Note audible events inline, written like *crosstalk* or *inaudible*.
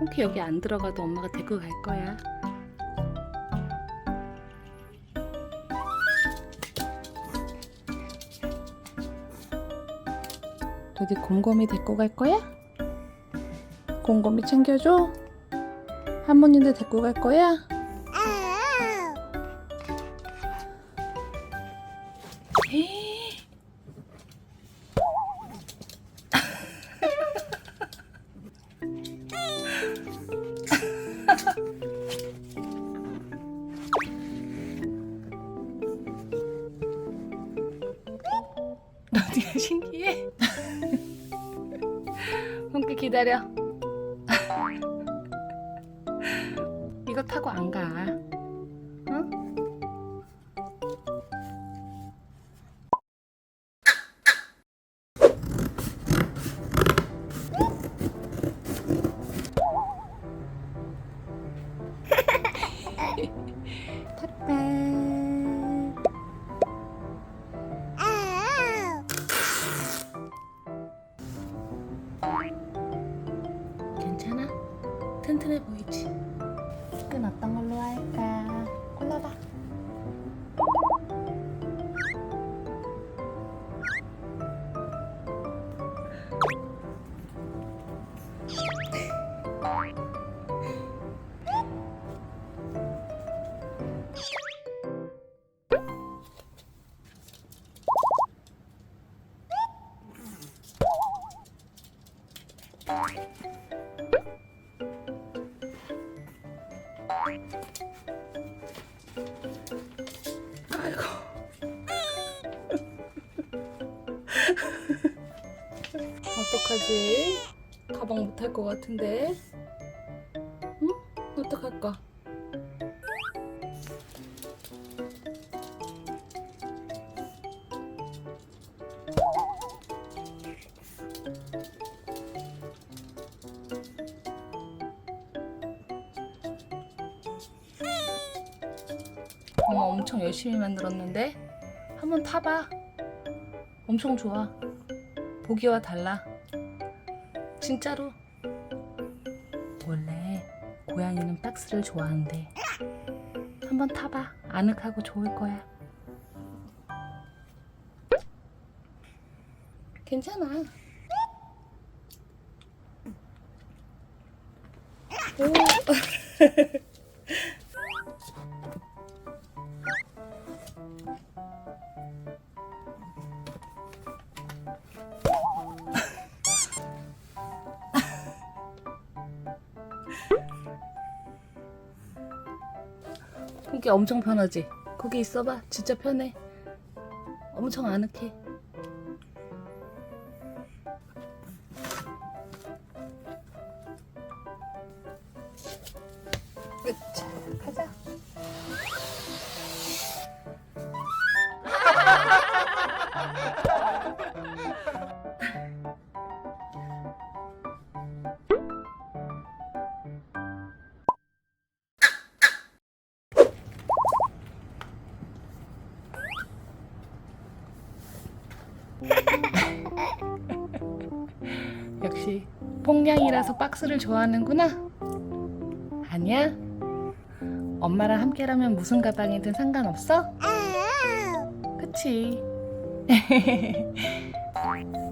폰키 여기 안 들어가도 엄마가 데리고 갈 거야. 어디 곰곰이 데리고 갈 거야? 곰곰이 챙겨줘? 할머니들 데리고 갈 거야? 너 네가 *laughs* 신기해? *laughs* 홈키 기다려. *laughs* 이거 타고 안 가. 응? 괜찮아? 튼튼해 보이지? 끈 어떤 걸로 할까? 골라봐. *laughs* 아이고. 어떡하지? 가방 못탈것 같은데. 응? 어떡할까? 엄청 열심히 만들었는데 한번 타봐. 엄청 좋아. 보기와 달라. 진짜로. 원래 고양이는 박스를 좋아하는데 한번 타봐. 아늑하고 좋을 거야. 괜찮아. 오. *laughs* 거기 엄청 편하지? 거기 있어봐. 진짜 편해. 엄청 아늑해. *laughs* 역시 폭냥이라서 박스를 좋아하는구나. 아니야? 엄마랑 함께라면 무슨 가방이든 상관없어? 그치? *laughs*